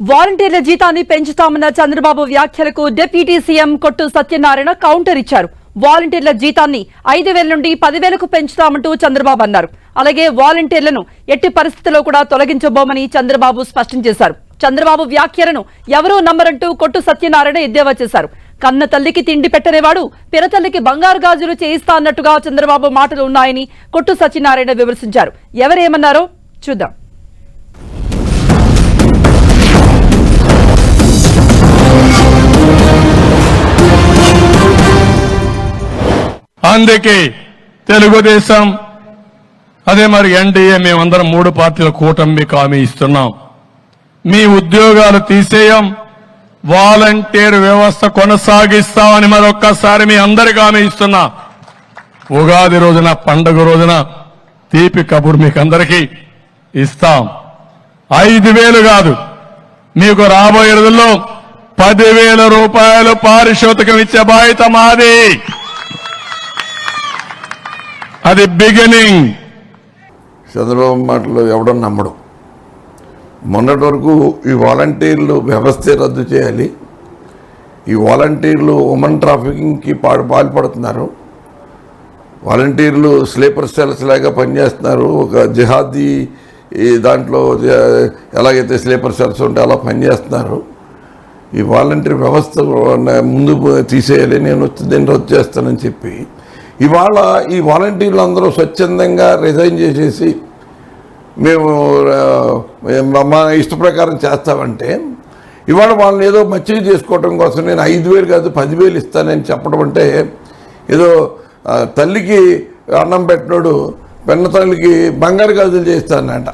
వాలంటీర్ల జీతాన్ని పెంచుతామన్న చంద్రబాబు వ్యాఖ్యలకు డిప్యూటీ సీఎం కొట్టు సత్యనారాయణ కౌంటర్ ఇచ్చారు. వాలంటీర్ల జీతాన్ని ఐదు వేల నుండి పదివేలకు పెంచుతామంటూ చంద్రబాబు అన్నారు. అలాగే వాలంటీర్లను ఎట్టి పరిస్థితిలో కూడా తొలగించబోమని చంద్రబాబు స్పష్టం చేశారు. చంద్రబాబు వ్యాఖ్యలను ఎవరూ నమ్మరంటూ కొట్టు సత్యనారాయణ ఎద్దేవా చేశారు. కన్న తల్లికి తిండి పెట్టనేవాడు పిరతల్లికి బంగారు గాజులు చేయిస్తా అన్నట్టుగా చంద్రబాబు మాటలు ఉన్నాయని కొట్టు సత్యనారాయణ విమర్శించారు. ఎవరేమన్నారో చూద్దాం. అందుకే తెలుగుదేశం. అదే మరి ఎన్డీఏ మేమందరం మూడు పార్టీల కూటమి హామీ ఇస్తున్నాం. మీ ఉద్యోగాలు తీసేయం. వాలంటీర్ వ్యవస్థ కొనసాగిస్తామని మరొక్కసారి మీ అందరికి హామీ ఇస్తున్నా. ఉగాది రోజున పండుగ రోజున తీపి కబురు మీకు అందరికీ ఇస్తాం. ఐదు వేలు కాదు. మీకు రాబోయే రోజుల్లో పదివేల రూపాయలు పారిశోతకం ఇచ్చే బాధ్యత మాది. అది బిగినింగ్ చంద్రబాబు మాటలు ఎవడం నమ్మడు. మొన్నటి వరకు ఈ వాలంటీర్లు వ్యవస్థే రద్దు చేయాలి. ఈ వాలంటీర్లు ఉమెన్ ట్రాఫికింగ్కి పాడు పాల్పడుతున్నారు. వాలంటీర్లు స్లీపర్ సెల్స్ లాగా పనిచేస్తున్నారు. ఒక జిహాదీ ఈ దాంట్లో ఎలాగైతే స్లీపర్ సెల్స్ ఉంటే అలా పనిచేస్తున్నారు. ఈ వాలంటీర్ వ్యవస్థ ముందు తీసేయాలి. నేను వచ్చి దీన్ని రద్దు చేస్తానని చెప్పి ఇవాళ ఈ వాలంటీర్లు అందరూ స్వచ్ఛందంగా రిజైన్ చేసేసి మేము మా ఇష్ట ప్రకారం చేస్తామంటే ఇవాళ వాళ్ళని ఏదో మచ్చిక చేసుకోవడం కోసం నేను ఐదు వేలు కాదు పదివేలు ఇస్తానని చెప్పడం అంటే ఏదో తల్లికి అన్నం పెట్టినోడు పెన్న తల్లికి బంగారు గాజులు చేస్తానంట.